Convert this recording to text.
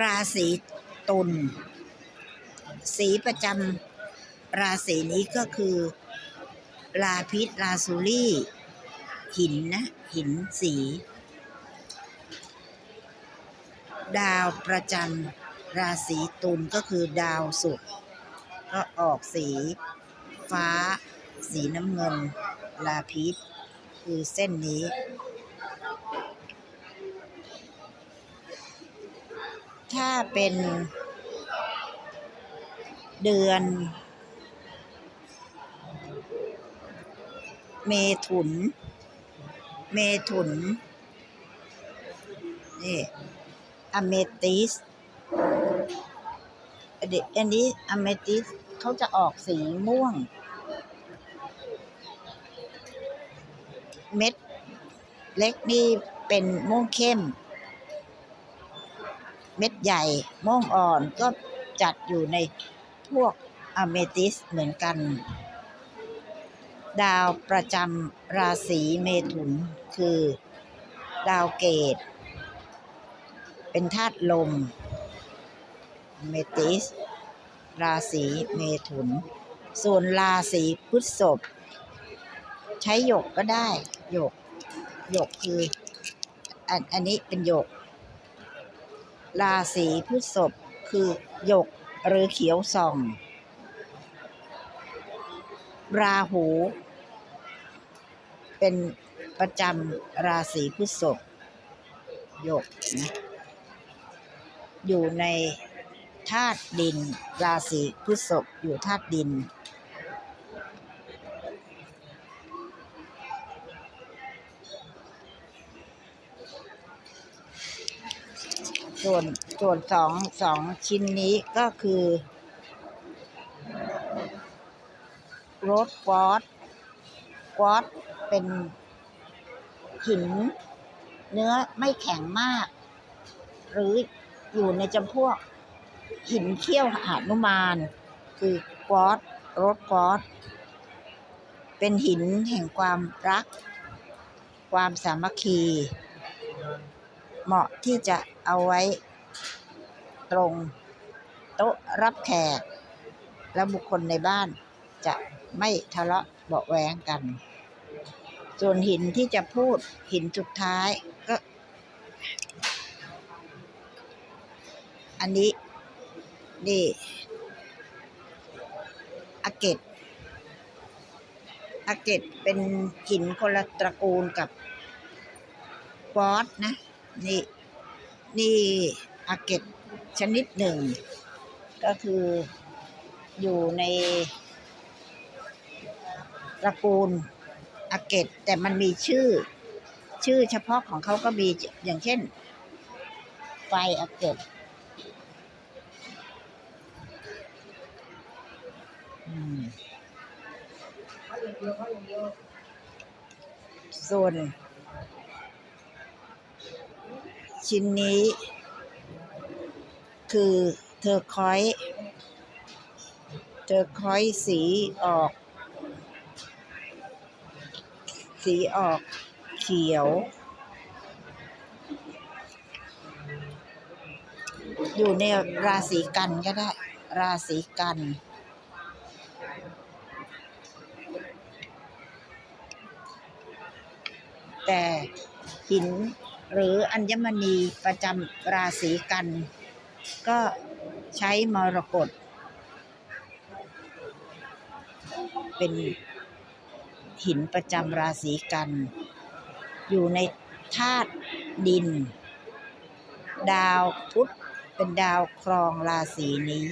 ราศีตุลสีประจำราศีนี้ก็คือลาพิษลาซูรี่ หินนะ หินสี ดาวประจำราศีตุลก็คือดาวศุกร์ก็ออกสี ฟ้า สีน้ำเงิน ลาพิษ คือเส้นนี้ ถ้าเป็น เดือน เมถุน เมถุน นี่อเมติสอันนี้อันนี้อเมติสเขาจะออกสีม่วง เม็ดเล็กนี่เป็นม่วงเข้ม เม็ดใหญ่ม่วงอ่อนก็จัดอยู่ในพวกอเมติสเหมือนกัน ดาวประจำราศีเมถุนคือ ดาวเกต เป็นธาตุลม เมติส ราศีเมถุน ส่วนราศีพฤษภใช้หยกก็ได้หยกหยกคืออันอันนี้เป็นหยก ราศีพฤษภคือหยกหรือเขียวส่อง ราหู เป็นประจำราศีพฤษภหยกนะอยู่ในธาตุดิน ราศีพฤษภอยู่ธาตุดิน ส่วนส่วนสองสองชิ้นนี้ก็คือโรสควอตควอตเป็นหิน เนื้อไม่แข็งมาก หรืออยู่ในจำพวกหินเขี้ยวหานุมาน คือควอตโรสควอตเป็นหินแห่งความรัก ความสามัคคี เหมาะที่จะเอาไว้ตรงโต๊ะรับแขก และบุคคลในบ้านจะไม่ทะเลาะเบาแวงกัน ส่วนหินที่จะพูดหินสุดท้ายก็ อันนี้ นี่อาเกตอาเกตเป็นหินคนละตระกูลกับฟอสนะ นี่นี่อาเกตชนิดหนึ่ง ก็คืออยู่ในตระกูลอาเกตแต่มันมีชื่อ ชื่อเฉพาะของเขาก็มีอย่างเช่น ไฟอาเกตอืมส่วน ชิ้นนี้ คือเธอร์คอยเธอร์คอยสีออก สีออกเขียว อยู่ในราศีกันก็ได้ ราศีกันแต่หิน หรืออัญมณีประจำราศีกัน ก็ใช้มรกตเป็นหินประจำราศีกัน อยู่ในธาตุดิน ดาวพุธเป็นดาวครองราศีนี้